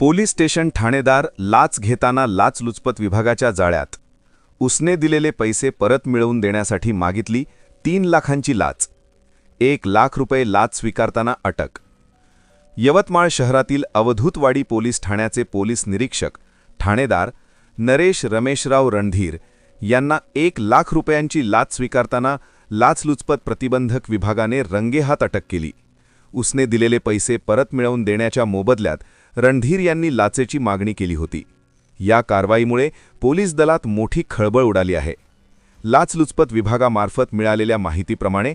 Police station ठाणेदार लाच घेताना लाचलुचपत विभागाच्या जाळ्यात. उसने दिलेले पैसे परत मिळवून देण्यासाठी मागितली तीन लाखांची लाच. एक लाख रुपये लाच स्वीकारताना अटक. यवतमाळ शहरातील अवधूतवाडी पोलीस ठाण्याचे पोलीस निरीक्षक ठाणेदार नरेश रमेशराव रणधीर यांना एक लाख रुपयांची लाच स्वीकारताना लाचलुचपत प्रतिबंधक विभागाने रंगेहात अटक केली. उसने दिलेले पैसे परत मिळवून देण्याच्या मोबदल्यात रणधीर यांनी लाचेची मागणी केली होती. या कारवाईमुळे पोलीस दलात मोठी खळबळ उडाली आहे. लाचलुचपत विभागामार्फत मिळालेल्या माहितीप्रमाणे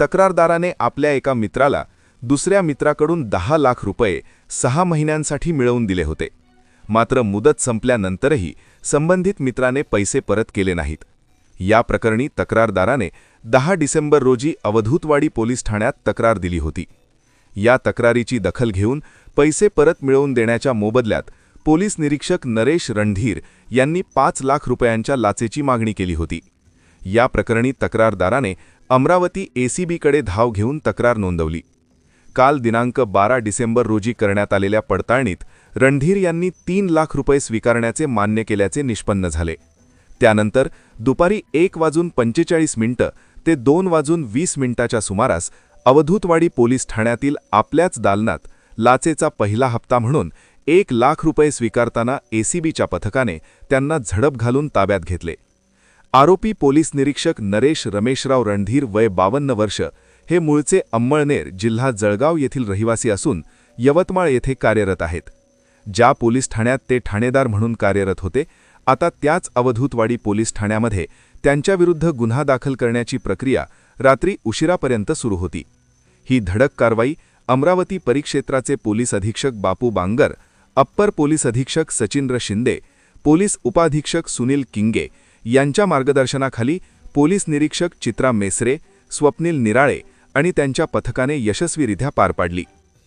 तक्रारदाराने आपल्या एका मित्राला दुसऱ्या मित्राकडून दहा लाख रुपये सहा महिन्यांसाठी मिळवून दिले होते. मात्र मुदत संपल्यानंतरही संबंधित मित्राने पैसे परत केले नाहीत. या प्रकरणी तक्रारदाराने दहा डिसेंबर रोजी अवधूतवाडी पोलीस ठाण्यात तक्रार दिली होती. या तक्रारीची दखल घेऊन पैसे परत मिळवून देण्याच्या मोबदल्यात पोलीस निरीक्षक नरेश रणधीर यांनी पाच लाख रुपयांच्या लाचेची मागणी केली होती. या प्रकरणी तक्रारदाराने अमरावती एसीबीकडे धाव घेऊन तक्रार नोंदवली. काल दिनांक बारा डिसेंबर रोजी करण्यात आलेल्या पडताळणीत रणधीर यांनी तीन लाख रुपये स्वीकारण्याचे मान्य केल्याचे निष्पन्न झाले. त्यानंतर दुपारी एक वाजून पंचेचाळीस मिनिटं ते दोन वाजून वीस मिनिटाच्या सुमारास अवधूतवाडी पोलीस ठाण्यातील आपल्याच दालनात लाचेचा पहिला हप्ता म्हणून एक लाख रुपये स्वीकारताना एसीबीच्या पथकाने त्यांना झडप घालून ताब्यात घेतले. आरोपी पोलीस निरीक्षक नरेश रमेशराव रणधीर वय बावन्न वर्ष हे मूळचे अंमळनेर जिल्हा जळगाव येथील रहिवासी असून यवतमाळ येथे कार्यरत आहेत. ज्या पोलीस ठाण्यात ते ठाणेदार म्हणून कार्यरत होते आता त्याच अवधूतवाडी पोलीस ठाण्यामध्ये त्यांच्याविरुद्ध गुन्हा दाखल करण्याची प्रक्रिया रात्री उशिरापर्यंत सुरू होती. ही धडक कारवाई अमरावती परिक्षेत्राचे पोलीस अधीक्षक बापू बांगर अप्पर पोलीस अधीक्षक सचिंद्र शिंदे पोलीस उपाधीक्षक सुनील किंगे यांच्या मार्गदर्शनाखाली पोलीस निरीक्षक चित्रा मेसरे स्वप्नील निराळे आणि त्यांच्या पथकाने यशस्वीरित्या पार पाडली.